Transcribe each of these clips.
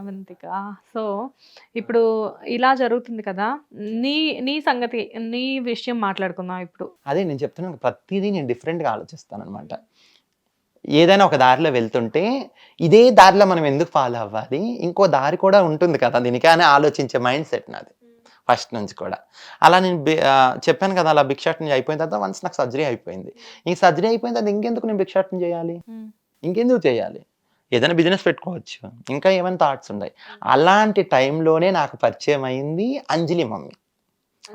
Avantika. So ఇప్పుడు ఇలా జరుగుతుంది కదా నీ నీ సంగతి నీ విషయం మాట్లాడుకుందాం ఇప్పుడు. అదే నేను చెప్తున్నాను ప్రతిదీ నేను డిఫరెంట్గా ఆలోచిస్తాను అనమాట ఏదైనా ఒక దారిలో వెళ్తుంటే ఇదే దారిలో మనం ఎందుకు ఫాలో అవ్వాలి? ఇంకో దారి కూడా ఉంటుంది కదా దీనికి అని ఆలోచించే మైండ్ సెట్ నాది ఫస్ట్ నుంచి కూడా. అలా నేను చెప్పాను కదా అలా భిక్షాటన అయిపోయిన తర్వాత వన్స్ నాకు సర్జరీ అయిపోయింది. ఈ సర్జరీ అయిపోయిన తర్వాత ఇంకెందుకు నేను భిక్షాటన చేయాలి? ఇంకెందుకు చేయాలి? ఏదైనా బిజినెస్ పెట్టుకోవచ్చు. ఇంకా ఏమైనా థాట్స్ ఉన్నాయి? అలాంటి టైంలోనే నాకు పరిచయం అయింది అంజలి మమ్మీ.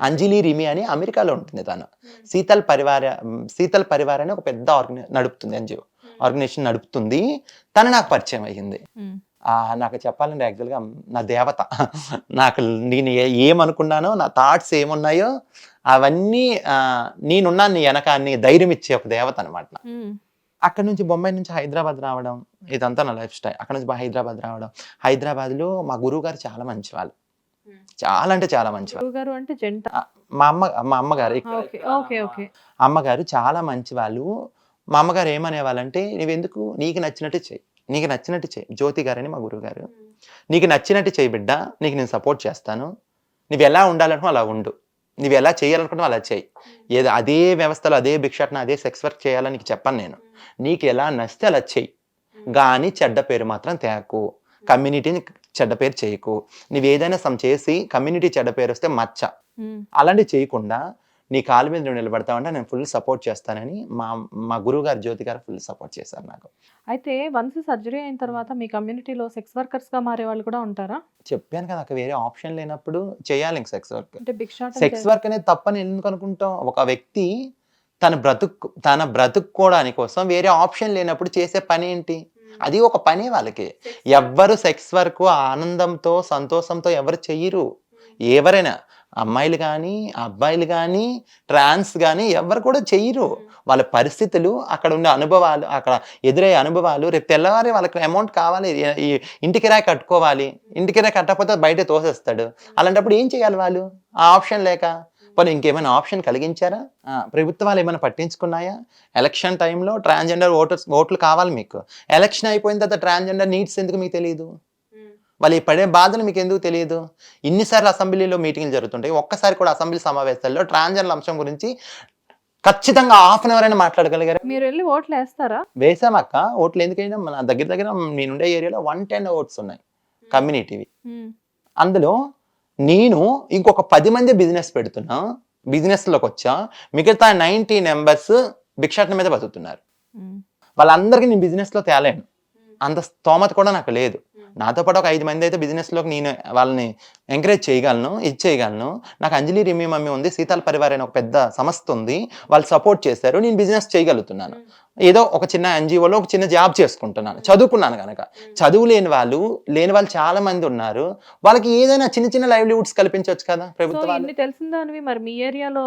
అంజలి రిమి అని అమెరికాలో ఉంటుంది తను. శీతల్ పరివార శీతల్ పరివార్ అని ఒక పెద్ద ఆర్గనై నడుపుతుంది ఎన్జిఓ ఆర్గనైజేషన్ నడుపుతుంది. తను నాకు పరిచయం అయ్యింది. నాకు చెప్పాలంటే యాక్చువల్గా నా దేవత. నాకు నేను ఏమనుకున్నానో నా థాట్స్ ఏమున్నాయో అవన్నీ నేనున్నాను నీ వెనక అని ధైర్యం ఇచ్చే ఒక దేవత అనమాట. అక్కడ నుంచి బొంబాయి నుంచి హైదరాబాద్ రావడం ఇదంతా నా లైఫ్ స్టైల్. అక్కడ నుంచి హైదరాబాద్ రావడం. హైదరాబాద్లో మా గురువు గారు చాలా మంచి వాళ్ళు చాలా అంటే చాలా మంచి గారు అంటే జంట. మా అమ్మ మా అమ్మగారు అమ్మగారు చాలా మంచి వాళ్ళు మా అమ్మగారు ఏమనేవాళ్ళంటే నువ్వెందుకు నీకు నచ్చినట్టు చెయ్యి నీకు నచ్చినట్టు చెయ్యి జ్యోతి గారని మా గురువు గారు నీకు నచ్చినట్టు చెయ్యి బిడ్డ. నీకు నేను సపోర్ట్ చేస్తాను. నువ్వు ఎలా ఉండాలనుకో అలా ఉండు. నువ్వు ఎలా చేయాలనుకుంటున్నావు అలా చెయ్యి ఏదో అదే వ్యవస్థలో అదే భిక్షాటన అదే సెక్స్ వర్క్ చేయాలని నీకు చెప్పను నేను. నీకు ఎలా నచ్చితే అలా చెయ్యి కానీ చెడ్డ పేరు మాత్రం తేకు. కమ్యూనిటీని చెడ్డ పేరు చేయకు. నువ్వు ఏదైనా సమ్ చేసి కమ్యూనిటీ చెడ్డ పేరు వస్తే మచ్చ. అలాంటివి చేయకుండా నీ కాలు మీద నువ్వు నిలబడతావంటే నేను ఫుల్ సపోర్ట్ చేస్తానని మా మా గురువు గారు జ్యోతి గారు ఫుల్ సపోర్ట్ చేశారు నాకు. అయితే వన్స్ సర్జరీ అయిన తర్వాత మీ కమ్యూనిటీలో సెక్స్ వర్కర్స్గా మారే వాళ్ళు కూడా ఉంటారా? చెప్పాను కదా వేరే ఆప్షన్ లేనప్పుడు చేయాలి సెక్స్ వర్క్ అంటే సెక్స్ వర్క్ అనేది తప్పని ఎందుకు అనుకుంటాం? ఒక వ్యక్తి తన బ్రతుకు తన బ్రతుక్కోవడానికి కోసం వేరే ఆప్షన్ లేనప్పుడు చేసే పని ఏంటి? అది ఒక పని వాళ్ళకి. ఎవ్వరు సెక్స్ వర్క్ ఆనందంతో సంతోషంతో ఎవరు చెయ్యరు. ఎవరైనా అమ్మాయిలు కానీ అబ్బాయిలు కానీ ట్రాన్స్ కానీ ఎవరు కూడా చెయ్యరు. వాళ్ళ పరిస్థితులు అక్కడ ఉండే అనుభవాలు అక్కడ ఎదురయ్యే అనుభవాలు రేపు తెల్లవారి వాళ్ళకి అమౌంట్ కావాలి ఈ- ఈ ఇంటి కిరాయి కట్టుకోవాలి ఇంటి కిరాయి కట్టకపోతే బయట తోసేస్తాడు. అలాంటప్పుడు ఏం చేయాలి వాళ్ళు? ఆ ఆప్షన్ లేక? పోనీ ఇంకేమైనా ఆప్షన్ కలిగించారా? ప్రభుత్వాలు ఏమైనా పట్టించుకున్నాయా? ఎలక్షన్ టైంలో ట్రాన్స్జెండర్ ఓటర్స్ ఓట్లు కావాలి మీకు. ఎలక్షన్ అయిపోయిన తర్వాత ట్రాన్స్జెండర్ నీడ్స్ ఎందుకు మీకు తెలియదు వాళ్ళు ఈ పడే బాధలు మీకు ఎందుకు తెలియదు? ఇన్నిసార్లు అసెంబ్లీలో మీటింగ్లు జరుగుతుంటాయి. ఒక్కసారి కూడా అసెంబ్లీ సమావేశాల్లో ట్రాన్స్జెండర్ అంశం గురించి ఖచ్చితంగా హాఫ్ అన్ అవర్ అయినా మాట్లాడగలిగారు? మీరు వెళ్ళి ఓట్లు వేస్తారా? వేసామక్క ఓట్లు ఎందుకైనా మన దగ్గర దగ్గర నేనుండే ఏరియాలో వన్ టెన్ ఓట్స్ ఉన్నాయి కమ్యూనిటీవి. ఉమ్. అందులో నేను ఇంకొక పది మంది బిజినెస్ పెడుతున్నా. బిజినెస్లోకి వచ్చా. మిగతా నైంటీ మెంబర్స్ భిక్షాటన మీద బతుకుతున్నారు. ఉమ్. వాళ్ళందరికీ నేను బిజినెస్లో తేలేను. అంత స్తోమత కూడా నాకు లేదు. నాతో పాటు ఒక ఐదు మంది అయితే బిజినెస్లోకి నేను వాళ్ళని ఎంకరేజ్ చేయగలను ఇది చేయగలను. నాకు అంజలి రిమి మమ్మీ ఉంది సీతాల పరివార్ అనే ఒక పెద్ద సంస్థ ఉంది. వాళ్ళు సపోర్ట్ చేశారు నేను బిజినెస్ చేయగలుగుతున్నాను. ఏదో ఒక చిన్న ఎన్జిఓలో ఒక చిన్న జాబ్ చేసుకుంటున్నాను. చదువుకున్నాను కనుక చదువు లేని వాళ్ళు లేని వాళ్ళు చాలా మంది ఉన్నారు. వాళ్ళకి ఏదైనా చిన్న చిన్న లైవ్లీవుడ్స్ కల్పించవచ్చు కదా సో ప్రభుత్వాలు ఇన్ని తెలిసిందానివి మరి మీ ఏరియాలో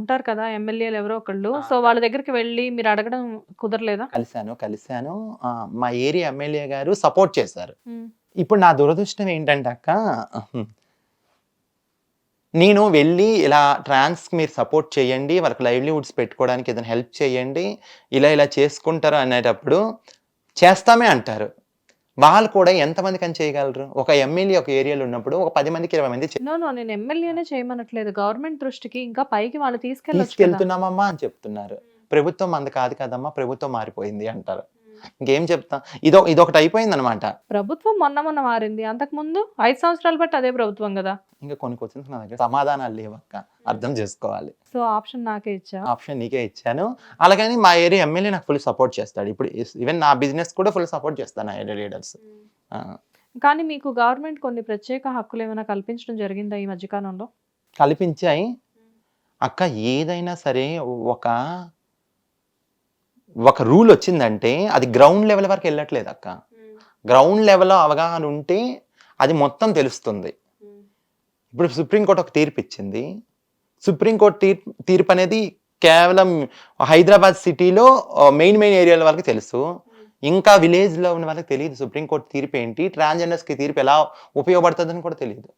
ఉంటారు కదా ఎమ్మెల్యేలు ఎవరో ఒకళ్ళు. సో వాళ్ళ దగ్గరికి వెళ్ళి మీరు అడగడం కుదరలేదా? కలిశాను కలిశాను. మా ఏరియా ఎమ్మెల్యే గారు సపోర్ట్ చేశారు. ఇప్పుడు నా దురదృష్టం ఏంటంటే అక్క నేను వెళ్ళి ఇలా ట్రాన్స్ మీరు సపోర్ట్ చేయండి వాళ్ళకి లైవ్లీవుడ్స్ పెట్టుకోవడానికి ఏదైనా హెల్ప్ చేయండి ఇలా ఇలా చేసుకుంటారు అనేటప్పుడు చేస్తామే అంటారు. వాళ్ళు కూడా ఎంతమంది కని చేయగలరు? ఒక ఎమ్మెల్యే ఒక ఏరియాలో ఉన్నప్పుడు ఒక పది మందికి ఇరవై మంది నో నేను ఎమ్మెల్యేనే చేయమనట్లేదు. గవర్నమెంట్ దృష్టికి ఇంకా పైకి వాళ్ళు తీసుకెళ్ళొచ్చు కదా. తీసుకెళ్తున్నామమ్మా అని చెప్తున్నారు. ప్రభుత్వం మంది కాదు కదమ్మా ప్రభుత్వం మారిపోయింది అంటారు. ఇంకేం చెప్తాం? ఇదో ఇదొకటి అయిపోయింది అనమాట ప్రభుత్వం మొన్న మొన్న మారింది. అంతకు ముందు ఐదు సంవత్సరాలు బట్టి అదే ప్రభుత్వం కదా. ఇంకా కొన్ని క్వశ్చన్స్ నా దగ్గర సమాధానాలు లేవక్క. అర్థం చేసుకోవాలి. సో ఆప్షన్ నాకే ఇచ్చా? ఆప్షన్ నీకే ఇచ్చాను. అలాగని మా ఏరియా ఎమ్మెల్యే నాకు ఫుల్ సపోర్ట్ చేస్తాడు. ఇప్పుడు ఈవెన్ నా బిజినెస్ కూడా ఫుల్ సపోర్ట్ చేస్తాను ఆ ఏరియా లీడర్స్. కానీ మీకు గవర్నమెంట్ కొన్ని ప్రత్యేక హక్కులు ఏమైనా కల్పించడం జరిగిందా ఈ మధ్యకాలంలో కల్పించాయి. అక్క ఏదైనా సరే ఒక ఒక రూల్ వచ్చిందంటే అది గ్రౌండ్ లెవెల్ వరకు వెళ్ళట్లేదు అక్క. గ్రౌండ్ లెవెల్లో అవగాహన ఉంటే అది మొత్తం తెలుస్తుంది. ఇప్పుడు సుప్రీంకోర్టు ఒక తీర్పు ఇచ్చింది. సుప్రీంకోర్టు తీర్పు తీర్పు అనేది కేవలం హైదరాబాద్ సిటీలో మెయిన్ మెయిన్ ఏరియాల వరకు తెలుసు. ఇంకా విలేజ్లో ఉన్న వాళ్ళకి తెలియదు సుప్రీంకోర్టు తీర్పు ఏంటి ట్రాన్స్జెండర్స్కి తీర్పు ఎలా ఉపయోగపడుతుందని కూడా తెలియదు.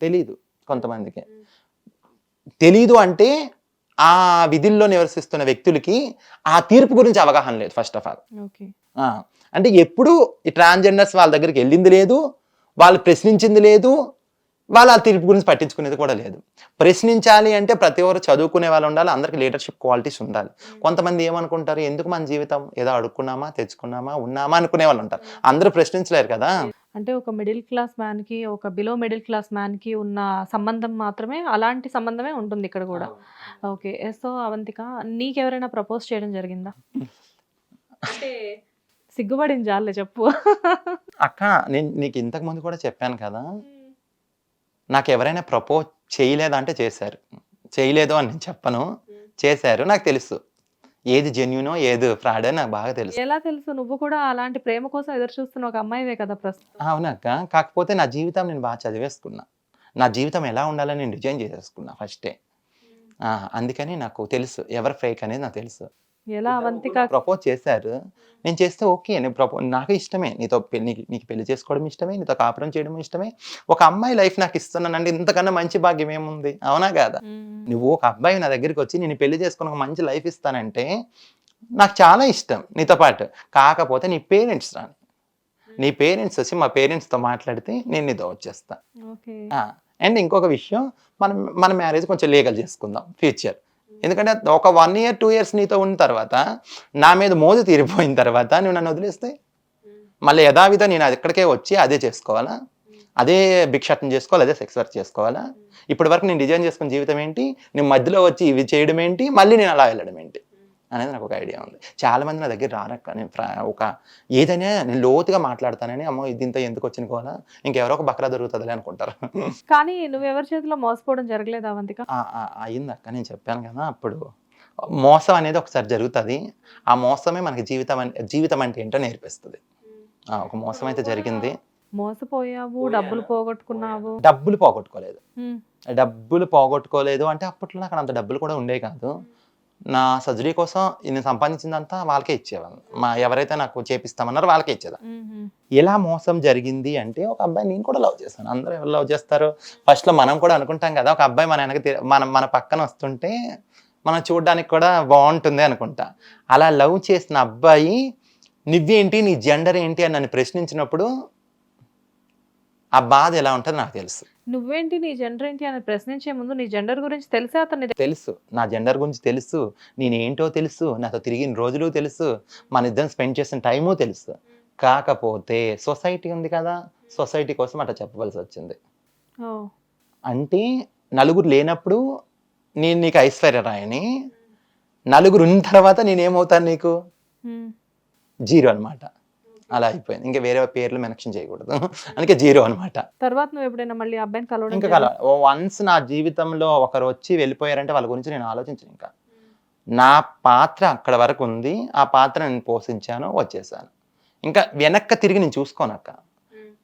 తెలీదు కొంతమందికి. తెలీదు అంటే ఆ విధుల్లో నివసిస్తున్న వ్యక్తులకి ఆ తీర్పు గురించి అవగాహన లేదు ఫస్ట్ ఆఫ్ ఆల్ ఓకే. అంటే ఎప్పుడు ఈ ట్రాన్స్జెండర్స్ వాళ్ళ దగ్గరికి వెళ్ళింది లేదు వాళ్ళు ప్రశ్నించింది లేదు వాళ్ళు ఆ తీర్పు గురించి పట్టించుకునేది కూడా లేదు. ప్రశ్నించాలి అంటే ప్రతి ఒక్కరు చదువుకునే వాళ్ళు ఉండాలి అందరికి లీడర్షిప్ క్వాలిటీస్ ఉండాలి. కొంతమంది ఏమనుకుంటారు ఎందుకు మన జీవితం ఏదో అడుక్కున్నామా తెచ్చుకున్నామా ఉన్నామా అనుకునే వాళ్ళు ఉంటారు. అందరూ ప్రశ్నించలేరు కదా. అంటే ఒక మిడిల్ క్లాస్ మ్యాన్కి ఒక బిలో మిడిల్ క్లాస్ మ్యాన్కి ఉన్న సంబంధం మాత్రమే అలాంటి సంబంధమే ఉంటుంది ఇక్కడ కూడా. ఓకే. సో అవంతిక నీకెవరైనా ప్రపోజ్ చేయడం జరిగిందా? అంటే సిగ్గుపడింది జాలే చెప్పు. అక్క నేను నీకు ఇంతకు ముందు కూడా చెప్పాను కదా. నాకు ఎవరైనా ప్రపోజ్ చేయలేదంటే చేశారు. చేయలేదు అని నేను చెప్పను. చేశారు. నాకు తెలుసు. ఏది జెన్యునో ఏది ఫ్రాడ్ అని నాకు బాగా తెలుసు. ఎలా తెలుసు? నువ్వు కూడా అలాంటి ప్రేమ కోసం ఎదురు చూస్తున్న ఒక అమ్మాయివే కదా ప్రస్తుతం. అవునక్క. కాకపోతే నా జీవితం నేను బాగా చదివేసుకున్నా. నా జీవితం ఎలా ఉండాలని నేను డిజైన్ చేసేసుకున్నా ఫస్టే. అందుకని నాకు తెలుసు. ఎవరు ఫేక్ అనేది నాకు తెలుసు. ఎలా అవంతిక ప్రపోజ్ చేశారు. నేను చేస్తే ఓకే నేను ప్రపో నాకు ఇష్టమే. నీతో పె- నీకు పెళ్ళి చేసుకోవడం ఇష్టమే నీతో కాపురం చేయడం ఇష్టమే. ఒక అమ్మాయి లైఫ్ నాకు ఇస్తున్నానంటే ఇంతకన్నా మంచి భాగ్యం ఏముంది? అవునా కాదా. నువ్వు ఒక అబ్బాయి నా దగ్గరికి వచ్చి నేను పెళ్ళి చేసుకుని ఒక మంచి లైఫ్ ఇస్తానంటే నాకు చాలా ఇష్టం నీతో పాటు. కాకపోతే నీ పేరెంట్స్ రాని. నీ పేరెంట్స్ వచ్చి మా పేరెంట్స్తో మాట్లాడితే నేను నీతో వచ్చేస్తా. ఓకే. అండ్ ఇంకొక విషయం మనం మన మ్యారేజ్ కొంచెం లీగల్ చేసుకుందాం. ఫ్యూచర్. ఎందుకంటే ఒక వన్ ఇయర్ టూ ఇయర్స్ నీతో ఉన్న తర్వాత నా మీద మోజు తీరిపోయిన తర్వాత నువ్వు నన్ను వదిలేస్తే? మళ్ళీ యథావిధ నేను అది ఇక్కడికే వచ్చి అదే చేసుకోవాలా? అదే భిక్షాటం చేసుకోవాలి? అదే సెక్స్ వర్క్ చేసుకోవాలా? ఇప్పటి వరకు నేను డిజైన్ చేసుకున్న జీవితం ఏంటి? నేను మధ్యలో వచ్చి ఇవి చేయడం ఏంటి? మళ్ళీ నేను అలా వెళ్ళడం ఏంటి? అనేది నాకు ఒక ఐడియా ఉంది. చాలా మంది నా దగ్గర రారక్క. నేను ఒక ఏదైనా నేను లోతుగా మాట్లాడతానని అమ్మో ఇది ఇంత ఎందుకు వచ్చిన కోలా ఇంకెవరో ఒక బక్రా దొరుకుతుందిలే అనుకుంటారు. కానీ నువ్వు ఎవరి చేతిలో మోసపోవడం జరగలేదు అవంతిక? ఆ, ఆ, అయిందక్క నేను చెప్పాను కదా అప్పుడు. మోసం అనేది ఒకసారి జరుగుతుంది. ఆ మోసమే మనకి జీవితం జీవితం అంటే ఏంటో నేర్పిస్తుంది. ఆ, ఒక మోసం అయితే జరిగింది. మోసపోయావు డబ్బులు పోగొట్టుకున్నావు. డబ్బులు పోగొట్టుకోలేదు. డబ్బులు పోగొట్టుకోలేదు అంటే అప్పట్లో నాకు అంత డబ్బులు కూడా ఉండే కాదు. నా సర్జరీ కోసం నేను సంపాదించిందంతా వాళ్ళకే ఇచ్చేవాళ్ళు. మా ఎవరైతే నాకు చేపిస్తామన్నారో వాళ్ళకే ఇచ్చేదా. ఎలా మోసం జరిగింది అంటే ఒక అబ్బాయి నేను కూడా లవ్ చేశాను అందరూ ఎవరు లవ్ చేస్తారు? ఫస్ట్లో మనం కూడా అనుకుంటాం కదా ఒక అబ్బాయి మన వెనక మన మన పక్కన వస్తుంటే మనం చూడడానికి కూడా బాగుంటుంది అనుకుంటా. అలా లవ్ చేసిన అబ్బాయి నువ్వేంటి? నీ జెండర్ ఏంటి? అని నన్ను ప్రశ్నించినప్పుడు ఆ బాధ ఎలా ఉంటుందో నాకు తెలుసు. నువ్వేంటి నీ జెండర్ ఏంటి అని ప్రశ్నించే ముందు నీ జెండర్ గురించి తెలిసే అతన్ని తెలుసు. నా జెండర్ గురించి తెలుసు. నేనేంటో తెలుసు. నాతో తిరిగిన రోజులు తెలుసు. మన ఇద్దరం స్పెండ్ చేసిన టైము తెలుసు. కాకపోతే సొసైటీ ఉంది కదా. సొసైటీ కోసం అట్లా చెప్పవలసి వచ్చింది. అంటే నలుగురు లేనప్పుడు నేను నీకు ఐశ్వర్య రాయని నలుగురు ఉన్న తర్వాత నేనేమవుతాను నీకు. జీరో అన్నమాట. అలా అయిపోయింది. ఇంకా వేరే పేర్లు మెన్షన్ చేయకూడదు. అందుకే జీరో అన్నమాట. తర్వాత నువ్వు ఎప్పుడైనా మళ్ళీ అబ్బాయిని కలవడం ఇంకా కల వన్స్ నా జీవితంలో ఒకరు వచ్చి వెళ్ళిపోయారంటే వాళ్ళ గురించి నేను ఆలోచించను ఇంకా. నా పాత్ర అక్కడ వరకు ఉంది. ఆ పాత్ర నేను పోషించాను వచ్చేసాను. ఇంకా వెనక్కి తిరిగి నేను చూసుకోనక్క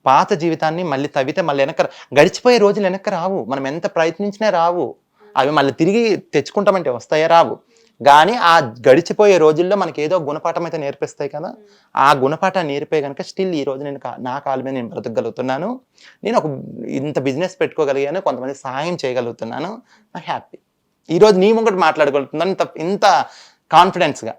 పాత జీవితాన్ని మళ్ళీ తవ్వితే మళ్ళీ వెనక్కి రా- గడిచిపోయే రోజులు వెనక్కి రావు. మనం ఎంత ప్రయత్నించినా రావు. అవి మళ్ళీ తిరిగి తెచ్చుకుంటామంటే వస్తాయా? రావు. కానీ ఆ గడిచిపోయే రోజుల్లో మనకి ఏదో గుణపాఠం అయితే నేర్పిస్తాయి కదా. ఆ గుణపాఠం నేర్పే కనుక స్టిల్ ఈ రోజు నేను కా- నా కాలు మీద నేను బ్రతకగలుగుతున్నాను. నేను ఒక ఇంత బిజినెస్ పెట్టుకోగలిగాను కొంతమంది సహాయం చేయగలుగుతున్నాను. హ్యాపీ. ఈరోజు నీ ముంగటి మాట్లాడగలుగుతున్నాను. ఇంత ఇంత కాన్ఫిడెన్స్గా